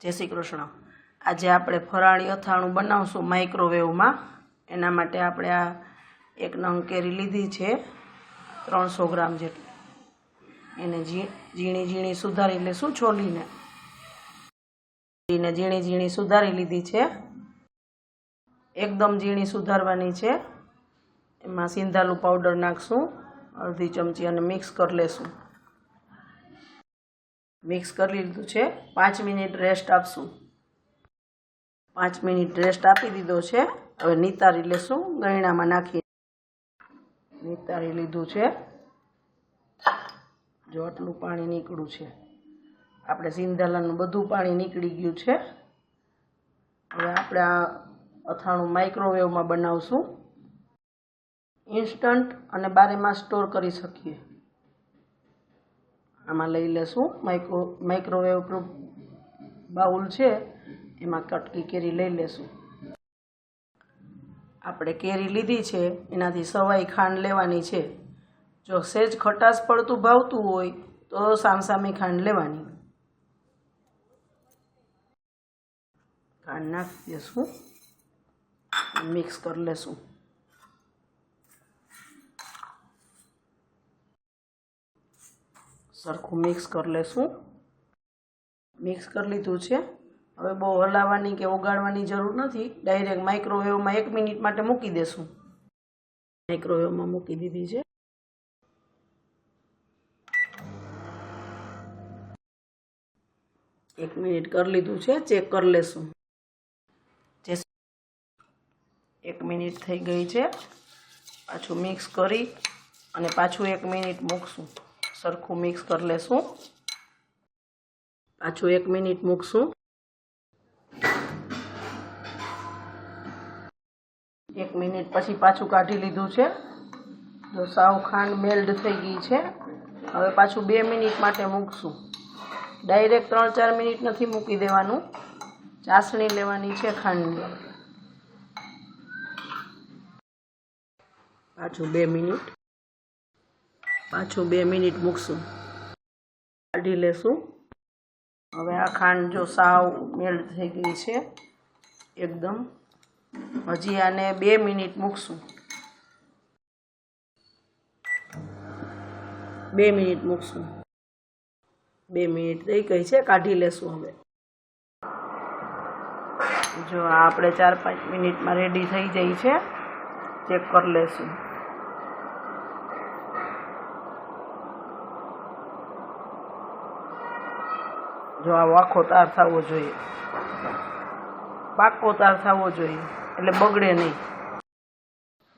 જય શ્રી કૃષ્ણ. આજે આપણે ફરાળી અથાણું બનાવશું માઇક્રોવેવમાં એના માટે આપણે આ એક નંગ કેરી લીધી છે, ત્રણસો ગ્રામ જેટલી. એને ઝીણી ઝીણી સુધારી લેશું છોલીને. એને ઝીણી ઝીણી સુધારી લીધી છે. એકદમ ઝીણી સુધારવાની છે. એમાં સિંધાલું પાવડર નાખશું, અડધી ચમચી અને મિક્સ કરી લેશું. મિક્સ કરી લીધું છે. પાંચ મિનિટ રેસ્ટ આપશું. પાંચ મિનિટ રેસ્ટ આપી દીધો છે. હવે નિતારી લેશું. ગયણામાં નાખી નિતારી લીધું છે. જો આટલું પાણી નીકળ્યું છે. આપણે સિંધાલાનું બધું પાણી નીકળી ગયું છે. હવે આપણે આ અથાણું માઇક્રોવેવમાં બનાવશું. ઇન્સ્ટન્ટ અને બારેમાં સ્ટોર કરી શકીએ. આમાં લઈ લેશું. માઇક્રો માઇક્રોવેવ પ્રૂફ બાઉલ છે, એમાં કટકી કેરી લઈ લેશું. આપણે કેરી લીધી છે, એનાથી સવાઈ ખાંડ લેવાની છે. જો સેજ ખટાશ પડતું ભાવતું હોય, તો સામસામી ખાંડ લેવાની. ખાંડ નાખી દેશું. મિક્સ કરી લેશું. સરખું મિક્સ કરી લેશું. મિક્સ કરી લીધું છે. હવે બહુ હલાવવાની કે ઓગાળવાની જરૂર નથી. ડાયરેક્ટ માઇક્રોવેવમાં એક મિનિટ માટે મૂકી દેશું. માઇક્રોવેવમાં મૂકી દીધી છે. એક મિનિટ કરી લીધું છે. ચેક કરી લેશું. એક મિનિટ થઈ ગઈ છે. પાછું મિક્સ કરી અને પાછું એક મિનિટ મૂકશું. સરખું મિક્સ કરી લેશું. પાછું એક મિનિટ મૂકશું. એક મિનિટ પછી પાછું કાઢી લીધું છે. તો સાવ ખાંડ મેલ્ડ થઈ ગઈ છે. હવે પાછું બે મિનિટ માટે મૂકશું. ડાયરેક્ટ ત્રણ ચાર મિનિટ નથી મૂકી દેવાનું. ચાસણી લેવાની છે ખાંડની. પાછું બે મિનિટ પાછું બે મિનિટ મૂકશું. કાઢી લેશું. હવે આ ખાંડ જો સાવ મેલ્ટ થઈ ગઈ છે, એકદમ. હજી આને બે મિનિટ મૂકશું. બે મિનિટ મૂકશું. બે મિનિટ થઈ ગઈ છે, કાઢી લેશું હવે. જો આપણે ચાર પાંચ મિનિટમાં રેડી થઈ જાય છે, ચેક કરી લેશું. જો આ વાખો તાર થવો જોઈએ. પાકો તાર થવો જોઈએ, એટલે બગડે નહીં.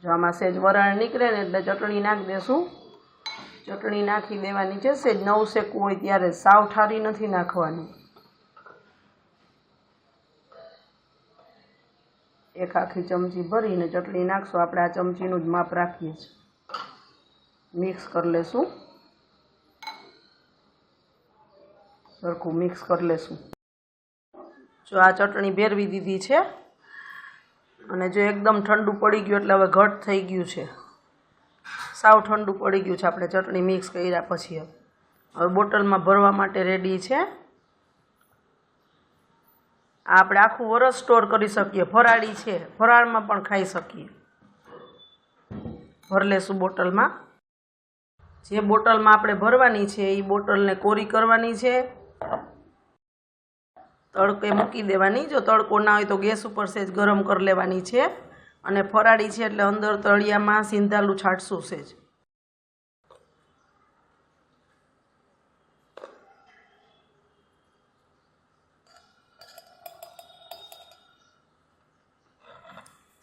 જો આમાં સેજ વરાળ નીકળે ને એટલે ચટણી નાખી દેશું. ચટણી નાખી દેવાની છે, સેજ નવ શેકવું હોય ત્યારે સાવ ઠારી નથી નાખવાની. એક આખી ચમચી ભરીને ચટણી નાખશું, આપણે આ ચમચીનું જ માપ રાખીએ છીએ. મિક્સ કરી લેશું. સરખું મિક્સ કરી લેશું. જો આ ચટણી ભેરવી દીધી છે અને જો એકદમ ઠંડુ પડી ગયું એટલે હવે ઘટ થઈ ગયું છે. સાવ ઠંડુ પડી ગયું છે. આપણે ચટણી મિક્સ કર્યા પછી હવે. બોટલમાં ભરવા માટે રેડી છે. આપણે આખું વરસ સ્ટોર કરી શકીએ. ફરાળી છે. ફરાળમાં પણ ખાઈ શકીએ. ભર લેશું બોટલમાં. જે બોટલમાં આપણે ભરવાની છે એ બોટલને કોરી કરવાની છે. તડકે મૂકી દેવાની. જો તડકો ના હોય તો ગેસ ઉપર સેજ ગરમ કરી લેવાની છે. અને ફરાળી છે એટલે અંદર તળિયામાં સિંધાલું છાંટશું સેજ.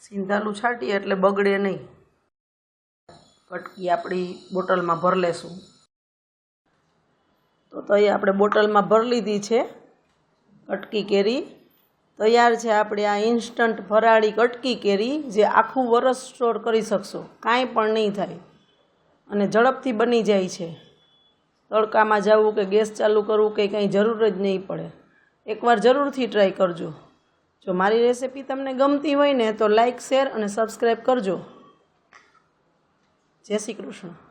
સિંધાલું છાંટીએ એટલે બગડે નહીં. કટકી આપણી બોટલમાં ભરી લેશું. તો તો એ આપણે બોટલમાં ભરી લીધી છે. કટકી કેરી. તૈયાર છે આપણે આ ઇન્સ્ટન્ટ ફરાળી કટકી કેરી જે આખું વરસ સ્ટોર કરી શકશો. કાંઈ પણ નહીં થાય. અને ઝડપથી બની જાય છે. તડકામાં જવું કે ગેસ ચાલુ કરવું કે કંઈ જરૂર જ નહીં પડે. એકવાર જરૂરથી ટ્રાય કરજો. જો મારી રેસિપી તમને ગમતી હોય ને તો લાઈક શેર અને સબસ્ક્રાઈબ કરજો. જય શ્રી કૃષ્ણ.